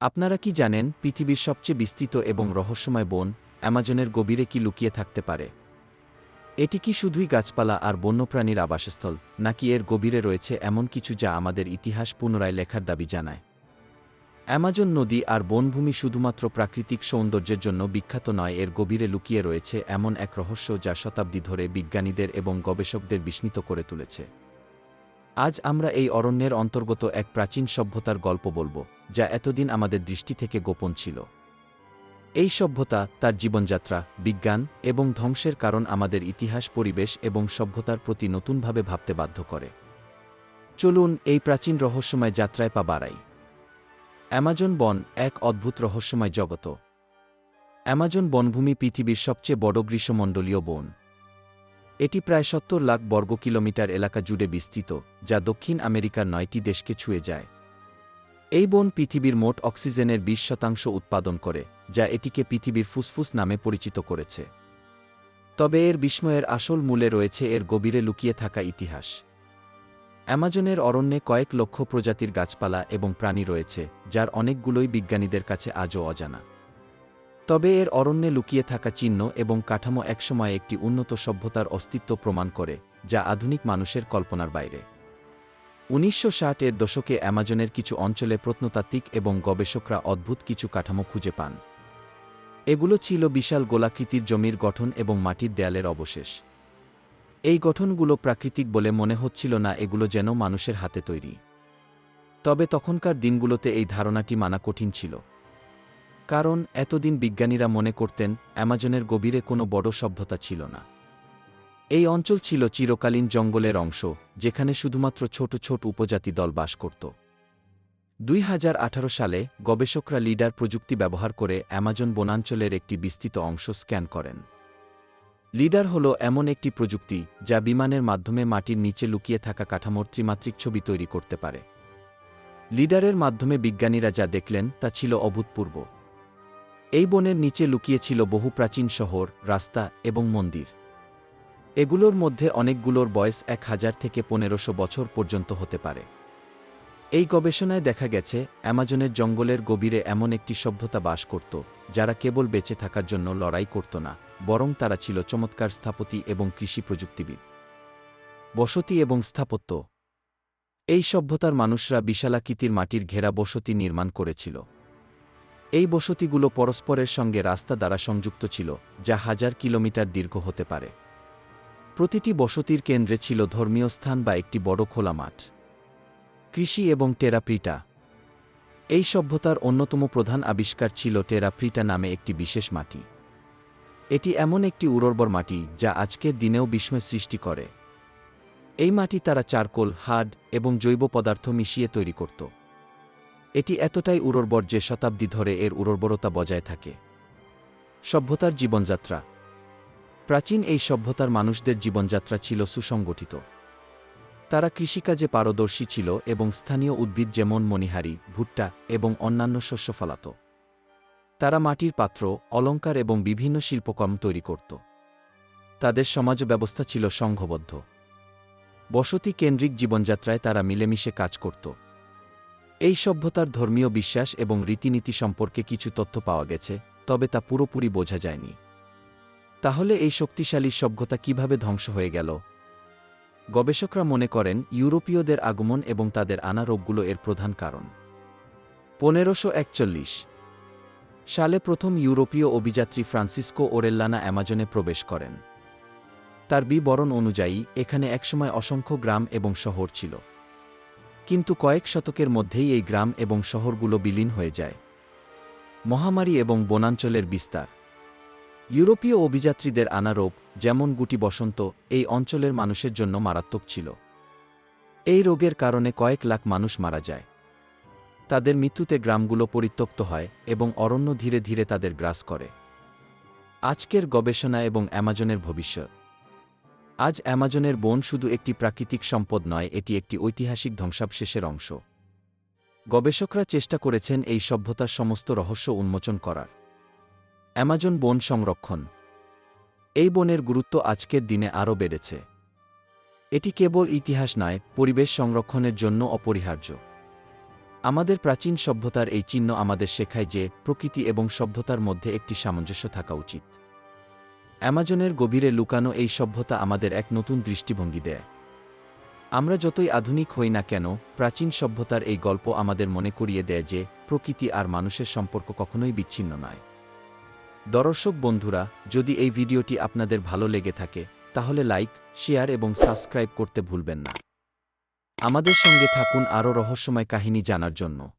আপনারা কি জানেন পৃথিবীর সবচেয়ে বিস্তৃত এবং রহস্যময় বন অ্যামাজনের গভীরে কি লুকিয়ে থাকতে পারে? এটি কি শুধুই গাছপালা আর বন্যপ্রাণীর আবাসস্থল, নাকি এর গভীরে রয়েছে এমন কিছু যা আমাদের ইতিহাস পুনরায় লেখার দাবি জানায়? অ্যামাজন নদী আর বনভূমি শুধুমাত্র প্রাকৃতিক সৌন্দর্যের জন্য বিখ্যাত নয়, এর গভীরে লুকিয়ে রয়েছে এমন এক রহস্য যা শতাব্দী ধরে বিজ্ঞানীদের এবং গবেষকদের বিস্মিত করে তুলেছে। আজ আমরা এই অরণ্যের অন্তর্গত এক প্রাচীন সভ্যতার গল্প বলব। যা এতদিন আমাদের দৃষ্টি থেকে গোপন ছিল। এই সভ্যতা তার জীবনযাত্রা, বিজ্ঞান এবং ধ্বংসের কারণ আমাদের ইতিহাস, পরিবেশ এবং সভ্যতার প্রতি নতুনভাবে ভাবতে বাধ্য করে। চলুন এই প্রাচীন রহস্যময় যাত্রায় পা বাড়াই। অ্যামাজন বন এক অদ্ভুত রহস্যময় জগত। অ্যামাজন বনভূমি পৃথিবীর সবচেয়ে বড় গ্রীষ্মমণ্ডলীয় বন। এটি প্রায় সত্তর লাখ বর্গ কিলোমিটার এলাকা জুড়ে বিস্তৃত, যা দক্ষিণ আমেরিকার নয়টি দেশকে ছুঁয়ে যায়। এই বন পৃথিবীর মোট অক্সিজেনের বিশ শতাংশ উৎপাদন করে, যা এটিকে পৃথিবীর ফুসফুস নামে পরিচিত করেছে। তবে এর বিস্ময়ের আসল মূলে রয়েছে এর গভীরে লুকিয়ে থাকা ইতিহাস। অ্যামাজনের অরণ্যে কয়েক লক্ষ প্রজাতির গাছপালা এবং প্রাণী রয়েছে, যার অনেকগুলোই বিজ্ঞানীদের কাছে আজও অজানা। তবে এর অরণ্যে লুকিয়ে থাকা চিহ্ন এবং কাঠামো একসময় একটি উন্নত সভ্যতার অস্তিত্ব প্রমাণ করে, যা আধুনিক মানুষের কল্পনার বাইরে। উনিশশো ষাটের দশকে অ্যামাজনের কিছু অঞ্চলে প্রত্নতাত্ত্বিক এবং গবেষকরা অদ্ভুত কিছু কাঠামো খুঁজে পান। এগুলো ছিল বিশাল গোলাকৃতির জমির গঠন এবং মাটির দেয়ালের অবশেষ। এই গঠনগুলো প্রাকৃতিক বলে মনে হচ্ছিল না, এগুলো যেন মানুষের হাতে তৈরি। তবে তখনকার দিনগুলোতে এই ধারণাটি মানা কঠিন ছিল। কারণ, এতদিন বিজ্ঞানীরা মনে করতেন, অ্যামাজনের গভীরে কোনো বড় সভ্যতা ছিল না। এই অঞ্চল ছিল চিরকালীন জঙ্গলের অংশ, যেখানে শুধুমাত্র ছোট ছোট উপজাতি দল বাস করত। দুই হাজার আঠারো সালে গবেষকরা লিডার প্রযুক্তি ব্যবহার করে অ্যামাজন বনাঞ্চলের একটি বিস্তৃত অংশ স্ক্যান করেন। লিডার হল এমন একটি প্রযুক্তি, যা বিমানের মাধ্যমে মাটির নিচে লুকিয়ে থাকা কাঠামোর ত্রিমাত্রিক ছবি তৈরি করতে পারে। লিডারের মাধ্যমে বিজ্ঞানীরা যা দেখলেন, তা ছিল অভূতপূর্ব। এই বনের নিচে লুকিয়েছিল বহু প্রাচীন শহর, রাস্তা এবং মন্দির। এগুলোর মধ্যে অনেকগুলোর বয়স এক হাজার থেকে পনেরোশো বছর পর্যন্ত হতে পারে। এই গবেষণায় দেখা গেছে, অ্যামাজনের জঙ্গলের গভীরে এমন একটি সভ্যতা বাস করত, যারা কেবল বেঁচে থাকার জন্য লড়াই করত না, বরং তারা ছিল চমৎকার স্থাপতি এবং কৃষি প্রযুক্তিবিদ। বসতি এবং স্থাপত্য। এই সভ্যতার মানুষরা বিশালাকৃতির মাটির ঘেরা বসতি নির্মাণ করেছিল। এই বসতিগুলো পরস্পরের সঙ্গে রাস্তা দ্বারা সংযুক্ত ছিল, যা হাজার কিলোমিটার দীর্ঘ হতে পারে। প্রতিটি বসতির কেন্দ্রে ছিল ধর্মীয় স্থান বা একটি বড় খোলা মাঠ। কৃষি এবং টেরাপ্রিটা। এই সভ্যতার অন্যতম প্রধান আবিষ্কার ছিল টেরাপ্রিটা নামে একটি বিশেষ মাটি। এটি এমন একটি উর্বর মাটি যা আজকের দিনেও বিস্ময় সৃষ্টি করে। এই মাটি তারা চারকোল, হাড এবং জৈব পদার্থ মিশিয়ে তৈরি করত। এটি এতটাই উর্বর যে শতাব্দী ধরে এর উর্বরতা বজায় থাকে। সভ্যতার জীবনযাত্রা। প্রাচীন এই সভ্যতার মানুষদের জীবনযাত্রা ছিল সুসংগঠিত। তারা কৃষিকাজে পারদর্শী ছিল এবং স্থানীয় উদ্ভিদ যেমন মণিহারি, ভুট্টা এবং অন্যান্য শস্য ফলাত। তারা মাটির পাত্র অলঙ্কার এবং বিভিন্ন শিল্পকর্ম তৈরি করত। তাদের সমাজ ব্যবস্থা ছিল সংঘবদ্ধ। বসতি কেন্দ্রিক জীবনযাত্রায় তারা মিলেমিশে কাজ করত। এই সভ্যতার ধর্মীয় বিশ্বাস এবং রীতিনীতি সম্পর্কে কিছু তথ্য পাওয়া গেছে, তবে তা পুরোপুরি বোঝা যায়নি। তাহলে এই শক্তিশালী সভ্যতা কীভাবে ধ্বংস হয়ে গেল? গবেষকরা মনে করেন, ইউরোপীয়দের আগমন এবং তাদের আনা রোগগুলো এর প্রধান কারণ। পনেরোশো একচল্লিশ সালে প্রথম ইউরোপীয় অভিযাত্রী ফ্রান্সিসকো ওরেল্লানা অ্যামাজনে প্রবেশ করেন। তার বিবরণ অনুযায়ী, এখানে একসময় অসংখ্য গ্রাম এবং শহর ছিল। কিন্তু কয়েক শতকের মধ্যেই এই গ্রাম এবং শহরগুলো বিলীন হয়ে যায়। মহামারী এবং বনাঞ্চলের বিস্তার। ইউরোপীয় অভিযাত্রীদের আনা রোগ যেমন গুটি বসন্ত, এই অঞ্চলের মানুষের জন্য মারাত্মক ছিল। এই রোগের কারণে কয়েক লাখ মানুষ মারা যায়। তাদের মৃত্যুতে গ্রামগুলো পরিত্যক্ত হয় এবং অরণ্য ধীরে ধীরে তাদের গ্রাস করে। আজকের গবেষণা এবং অ্যামাজনের ভবিষ্যৎ। আজ অ্যামাজনের বন শুধু একটি প্রাকৃতিক সম্পদ নয়, এটি একটি ঐতিহাসিক ধ্বংসাবশেষের অংশ। গবেষকরা চেষ্টা করেছেন এই সভ্যতার সমস্ত রহস্য উন্মোচন করার। অ্যামাজন বন সংরক্ষণ। এই বনের গুরুত্ব আজকের দিনে আরও বেড়েছে। এটি কেবল ইতিহাস নয়, পরিবেশ সংরক্ষণের জন্য অপরিহার্য। আমাদের প্রাচীন সভ্যতার এই চিহ্ন আমাদের শেখায় যে প্রকৃতি এবং সভ্যতার মধ্যে একটি সামঞ্জস্য থাকা উচিত। অ্যামাজনের গভীরে লুকানো এই সভ্যতা আমাদের এক নতুন দৃষ্টিভঙ্গি দেয়। আমরা যতই আধুনিক হই না কেন, প্রাচীন সভ্যতার এই গল্প আমাদের মনে করিয়ে দেয় যে প্রকৃতি আর মানুষের সম্পর্ক কখনোই বিচ্ছিন্ন নয়। দর্শক বন্ধুরা, যদি এই ভিডিওটি আপনাদের ভালো লেগে থাকে, তাহলে লাইক, শেয়ার এবং সাবস্ক্রাইব করতে ভুলবেন না। আমাদের সঙ্গে থাকুন আরও রহস্যময় কাহিনী জানার জন্য।